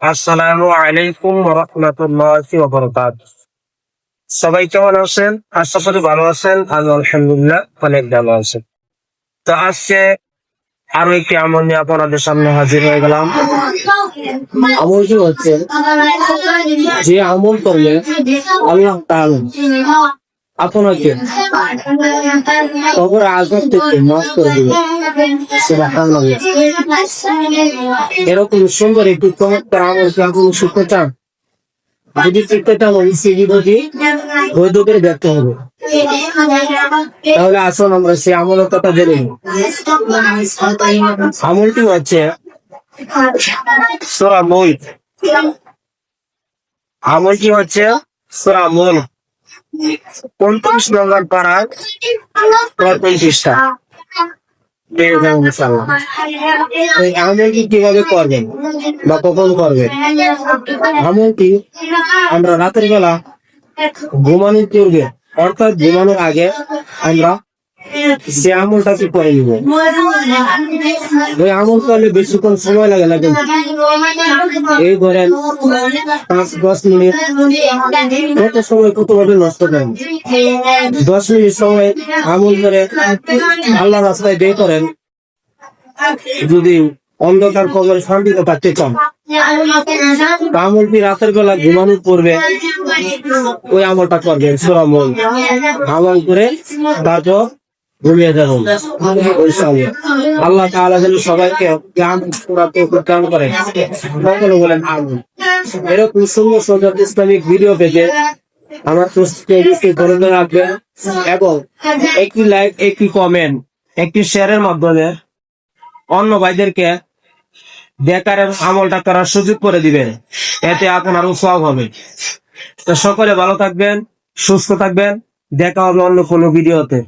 আসসালামু আলাইকুম রহমতুল্লাহি সবাই কেমন আছেন? আশা করি ভালো আছেন। আমি আলহামদুলিল্লাহ অনেক ভালো আছেন তো আজকে আরও একটি আমল নিয়ে আপনাদের সামনে হাজির হয়ে গেলাম। আমলটি হচ্ছে? যে আমল করলে আল্লাহ আপনাকে কবর আজাব থেকে মাফ করে দিবে এরকম সুন্দর একটি চমৎকার আমল কি আপনি চান? যদি শিখতে চান ভিডিওটি ধৈর্য করে দেখতে হবে। তাহলে আসুন, আমরা সেই আমলের কথা জেনে। আমলটি হচ্ছে সোরা মুল্ক আমলটি হচ্ছে সোরা মুল্ক। পঁয়ত্রিশ নম্বর পাড়ার প্রথম পৃষ্ঠা পেয়ে যাবেন ইনশাআল্লাহ। কীভাবে করবেন বা করবেন আমরা রাতের বেলা ঘুমানোর পূর্বে, অর্থাৎ ঘুমানোর আগে আমরা সে আমলটাকে করে নিব। ওই আমল করলে বেশিক্ষণ সময় লাগে না এই ধরেন, পাঁচ, দশ মিনিট। কত সময় কত ভাবে নষ্ট করেন? দশ মিনিট সময় আমল করে আল্লাহ রাস্তায় বের করেন। যদি অন্ধকার কবরে শান্তিতে থাকতে চান। আমলটি রাতের বেলা ঘুমানোর পূর্বে ওই আমলটা করবেন সুরামল আমল। করে তারপর ঘুমিয়ে যাবেন আল্লাহ তাআলা যেন সবাইকে জ্ঞান প্রদান করে সকলে বলেন আমিন। এরকম সুন্দর সুন্দর ইসলামিক ভিডিও পেতে আমার চ্যানেলটি ধরে ধরে রাখবেন এবং একটি লাইক একটি কমেন্ট একটি শেয়ারের মাধ্যমে অন্য ভাইদেরকে বেকার আমলটা করার সুযোগ করে দিবেন। এতে আপনারও সব হবে। তো সকলে ভালো থাকবেন সুস্থ থাকবেন। দেখা হবে অন্য কোনো ভিডিওতে।